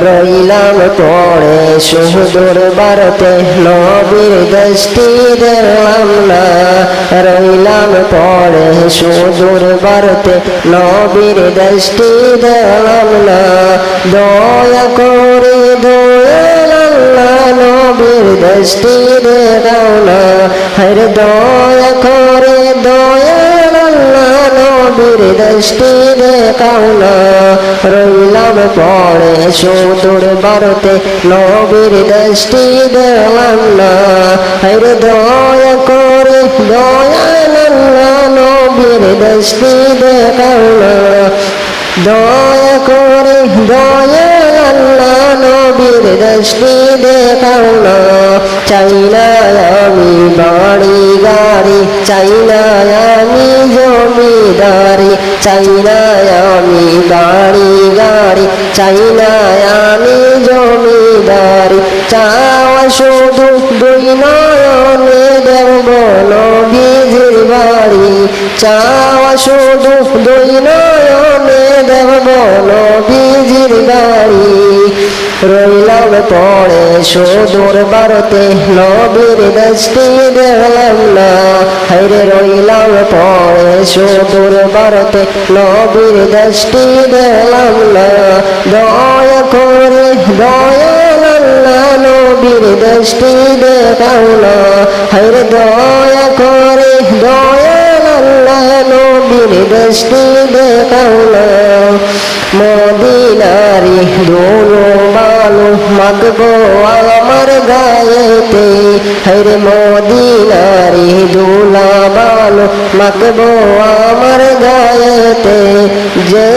রইলাম পড়ে সুদূর ভারতে, নবীর দৃষ্টি দেখলাম না। রইলাম পড়ে সুদূর ভারতে, নবীর দৃষ্টি দেখলাম না। দয়া করে নবীর দৃষ্টি দেখাও না। হরে দয়া করে আল্লাহ, নবীর দৃষ্টি দেখাও না। রইলাম পড়ে সুদূর ভারতে, নবীর দৃষ্টি দেখলাম না। হরে দয়া করে আল্লাহ নবীর দৃষ্টি দেখাও না। দয়া করে দয়াল আল্লাহ নবীর দৃষ্টি দেখাও না। চাই আমি বাড়ি গাড়ি চাই না আমি জমিদারি চাই না আমি বাড়ি, গাড়ি, চাই না আমি জমিদারি চাওয়া শুধু দুই নয়নে দেখব নবীজির বাড়ি। চাওয়া শুধু দুই নয়নে দেখব নবীজির বাড়ি। রইলাম পড়ে সুদূর ভারতে, নবীর দৃষ্টি দেখলাম না। হাইরে রইলাম পড়ে সুদূর ভারতে, নবীর দৃষ্টি দেখলাম না। দয়া করে আল্লাহ নবীর দৃষ্টি দেখাও না। হাইরে দয়া করে আল্লাহ নবীর দৃষ্টি দেখাও না। মদিনারি দোনো বালু মাগবো আমার গায়েতে। হরে মদিনারি দোলা বালু মাগবো আমার গায়েতে। যে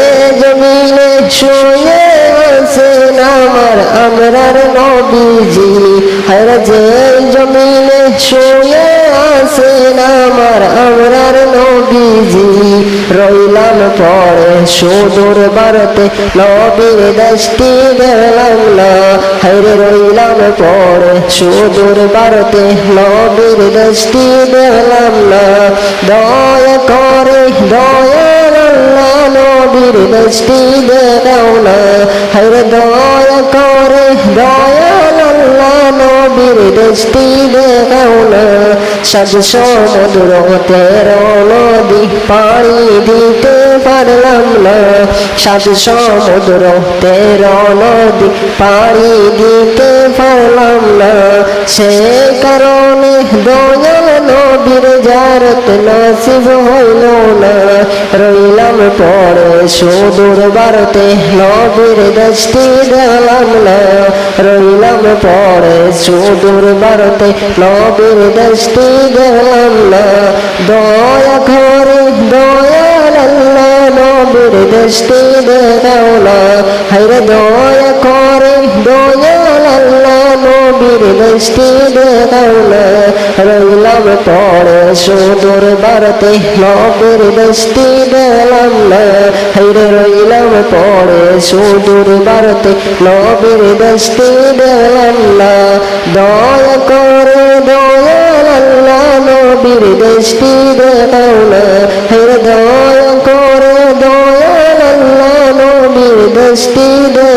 জমিনে শুয়ে আছেন আমার আমরার নবীজি। হরে যে জমিনে শুয়ে আছেন আমার আমরার নবীজি। রইলাম পরে সুদূর ভারতে নবীর দৃষ্টি দেখলাম না। হাইরে রইলাম পরে সুদূর ভারতে নবীর দৃষ্টি দেখলাম না। দয়া করে আল্লাহ নবীর দৃষ্টি দেখাও না। হাইরে দয়া করে আল্লাহ নবীর দৃষ্টি দেখাও না। সাজ সমুদ্র তেরো নদী পাড়ি দিতে পারলাম না। সাজ সমুদ্র তেরো নদী পাড়ি দিতে পারলাম না। সে কারণে দয়াল নবীর জারত নসিব হইল না। রইলাম পরে সুদূর ভারতে, নবীর দৃষ্টি দেখলাম না। রইলাম পরে সুদূর ভারতে, নবীর দৃষ্টি দেখলাম না। দয়া করে দয়াল নবীর দৃষ্টি দেখাও না। হাইরে দয়া করে দয়াল নবীর দৃষ্টি দেখাও না রইলাম পরে সুদূর ভারতে। নবীর দৃষ্টি দেখলাম না হাইরে রইলাম পরে সুদূর ভারতে। নবীর দৃষ্টি দেখলাম না দয়া করে দয়াল আল্লাহ নবীর দৃষ্টি দেখাও না হাইরে দয়া করে দয়াল আল্লাহ নবীর দৃষ্টি না